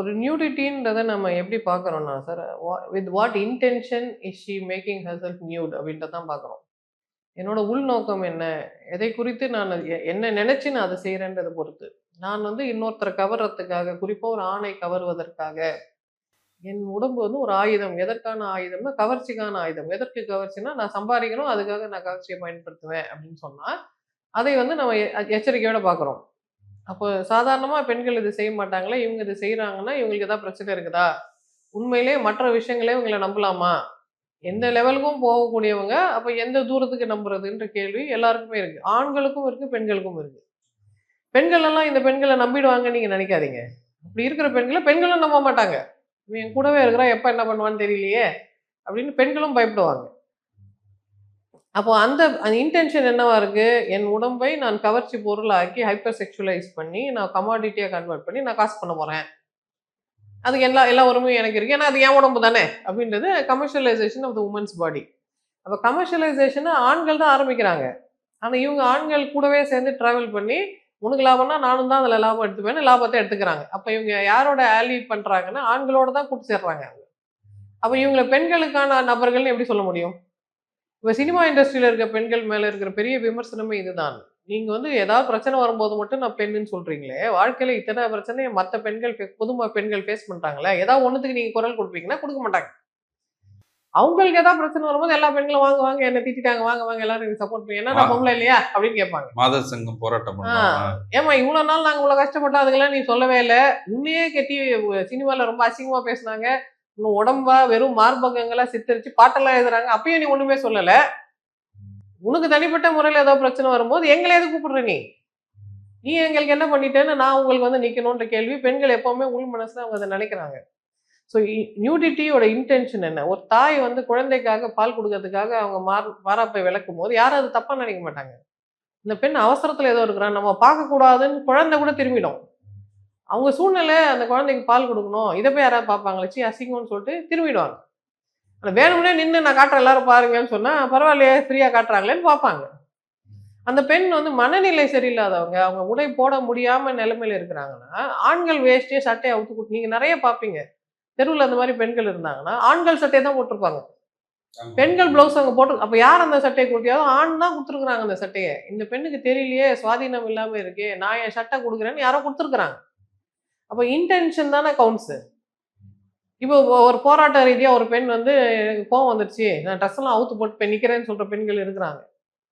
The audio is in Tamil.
ஒரு நியூடிட்டின்றதை நம்ம எப்படி பார்க்குறோம்னா sir with what intention is she making herself nude அப்படின்றத தான் பார்க்குறோம். என்னோட உள்நோக்கம் என்ன? எதை குறித்து நான் எ- என்ன நினச்சி நான் அதை செய்கிறேன்றதை பொறுத்து. நான் வந்து இன்னொருத்தரை கவர்றதுக்காக குறிப்பாக ஒரு ஆணை கவர்வதற்காக என் உடம்பு வந்து ஒரு ஆயுதம். எதற்கான ஆயுதம்னா கவர்ச்சிக்கான ஆயுதம். எதற்கு கவர்ச்சினா நான் சம்பாதிக்கணும் அதுக்காக நான் கவர்ச்சியை பயன்படுத்துவேன் அப்படின்னு சொன்னால் அதை வந்து நம்ம எச்சரிக்கையோடு பார்க்குறோம். அப்போ சாதாரணமாக பெண்கள் இது செய்ய மாட்டாங்களே? இவங்க இது செய்கிறாங்கன்னா இவங்களுக்கு ஏதாவது பிரச்சனை இருக்குதா? உண்மையிலே மற்ற விஷயங்களே இவங்களை நம்பலாமா? எந்த லெவலுக்கும் போகக்கூடியவங்க அப்போ எந்த தூரத்துக்கு நம்புறதுன்ற கேள்வி எல்லாருக்குமே இருக்குது ஆண்களுக்கும் இருக்குது பெண்களுக்கும் இருக்குது பெண்கள் எல்லாம் இந்த பெண்களை நம்பிடுவாங்கன்னு நீங்கள் நினைக்காதீங்க. அப்படி இருக்கிற பெண்களை பெண்களும் நம்ப மாட்டாங்க. இவன் என் கூடவே இருக்கிறா எப்போ என்ன பண்ணுவான்னு தெரியலையே அப்படின்னு பெண்களும் பயப்படுவாங்க. அப்போ அந்த இன்டென்ஷன் என்னவா இருக்கு? என் உடம்பை நான் கவர்ச்சி பொருளாக்கி ஹைப்பர் செக்ஷுவலைஸ் பண்ணி நான் கமாடிட்டியாக கன்வெர்ட் பண்ணி நான் காசு பண்ண போறேன். அதுக்கு எல்லா எல்லா உரிமையும் எனக்கு இருக்கு. ஏன்னா அது என் உடம்பு தானே? அப்படின்றது commercialisation of the women's body அப்போ கமர்ஷியலைசேஷனை ஆண்கள் தான் ஆரம்பிக்கிறாங்க. ஆனால் இவங்க ஆண்கள் கூடவே சேர்ந்து ட்ராவல் பண்ணி உனக்கு லாபம்னா நானும் தான் அதில் லாபம் எடுத்துப்பேன்னு லாபத்தை எடுத்துக்கிறாங்க. அப்போ இவங்க யாரோட ஆலி பண்ணுறாங்கன்னா ஆண்களோட தான் கூட்டு சேர்றாங்க. அவங்க அப்போ இவங்களை பெண்களுக்கான நபர்கள்னு எப்படி சொல்ல முடியும்? இப்போ சினிமா இண்டஸ்ட்ரியில் இருக்க பெண்கள் மேலே இருக்கிற பெரிய விமர்சனமே இதுதான். நீங்கள் வந்து ஏதாவது பிரச்சனை வரும்போது மட்டும் நான் பெண்ணுன்னு சொல்கிறீங்களே வாழ்க்கையில் இத்தனை பிரச்சனையை மற்ற பெண்கள் பொதும பெண்கள் ஃபேஸ் பண்ணுறாங்களே ஏதாவது ஒன்றுத்துக்கு நீங்கள் குரல் கொடுப்பீங்கன்னா கொடுக்க மாட்டாங்க. அவங்களுக்கு ஏதாவது பிரச்சனை வரும்போது எல்லா பெண்களும் வாங்க வாங்க என்ன திட்டிட்டாங்க வாங்க வாங்க எல்லாரும் எனக்கு சப்போர்ட் பண்ணி என்ன நான் பொம்பளை இல்லையா? அப்படின்னு கேட்பாங்க. மாதர் சங்கம் போராட்டம் ஏமா இவ்வளோ நாள் நாங்கள் இவ்வளோ கஷ்டப்பட்டோம் அதுக்கெல்லாம் நீ சொல்லவே இல்லை. உன்னையே கட்டி சினிமாவில் ரொம்ப அசிங்கமாக பேசுனாங்க. இன்னும் உடம்பா வெறும் மார்பகங்களா சித்தரிச்சு பாட்டெல்லாம் எழுதுறாங்க. அப்பயும் நீ ஒண்ணுமே சொல்லல. உனக்கு தனிப்பட்ட முறையில் ஏதோ பிரச்சனை வரும்போது எங்களை எது கூப்பிடுற நீ? நீ எங்களுக்கு என்ன பண்ணிட்டேன்னு நான் உங்களுக்கு வந்து நிக்கணும்ன்ற கேள்வி பெண்கள் எப்பவுமே உள் மனசுல அவங்க அதை நினைக்கிறாங்க. ஸோ நியூடிட்டியோட இன்டென்ஷன் என்ன? ஒரு தாய் வந்து குழந்தைக்காக பால் கொடுக்கறதுக்காக அவங்க மார் மாறாப்பை விளக்கும் போது யாரும் அது தப்பாக நினைக்க மாட்டாங்க. இந்த பெண் அவசரத்தில் ஏதோ இருக்கிறான். நம்ம பார்க்கக்கூடாதுன்னு குழந்தை கூட திரும்பிடும். அவங்க சூழ்நிலை அந்த குழந்தைக்கு பால் கொடுக்கணும். இதை போய் யாராவது பார்ப்பாங்களே? சி அசிங்கம்னு சொல்லிட்டு திரும்பிடுவாங்க. ஆனால் வேணும்னே நின்று நான் காட்டுறேன் எல்லாரும் பாருங்கன்னு சொன்னா பரவாயில்லையே ஃப்ரீயாக காட்டுறாங்களேன்னு பார்ப்பாங்க. அந்த பெண் வந்து மனநிலை சரியில்லாதவங்க. அவங்க உடை போட முடியாம நிலைமையில இருக்கிறாங்கன்னா ஆண்கள் வேஷ்டியே சட்டையை அவுத்து கொடுத்து நீங்க நிறைய பார்ப்பீங்க. தெருவில் அந்த மாதிரி பெண்கள் இருந்தாங்கன்னா ஆண்கள் சட்டையை தான் போட்டிருப்பாங்க. பெண்கள் பிளவுஸ் அவங்க போட்டு அப்ப யார் அந்த சட்டையை கொடுத்தியாதோ ஆண் தான் கொடுத்துருக்குறாங்க அந்த சட்டையை. இந்த பெண்ணுக்கு தெரியலையே சுவாதீனம் இல்லாம இருக்கே நான் என் சட்டை கொடுக்குறேன்னு யாரோ கொடுத்துருக்குறாங்க. அப்போ இன்டென்ஷன் தானே கவுண்ட்ஸ் இப்போ ஒரு போராட்ட ரீதியாக ஒரு பெண் வந்து எனக்கு கோவம் வந்துருச்சு. நான் ட்ரெஸ் அவுத்து போட்டு பெண் சொல்கிற பெண்கள் இருக்கிறாங்க.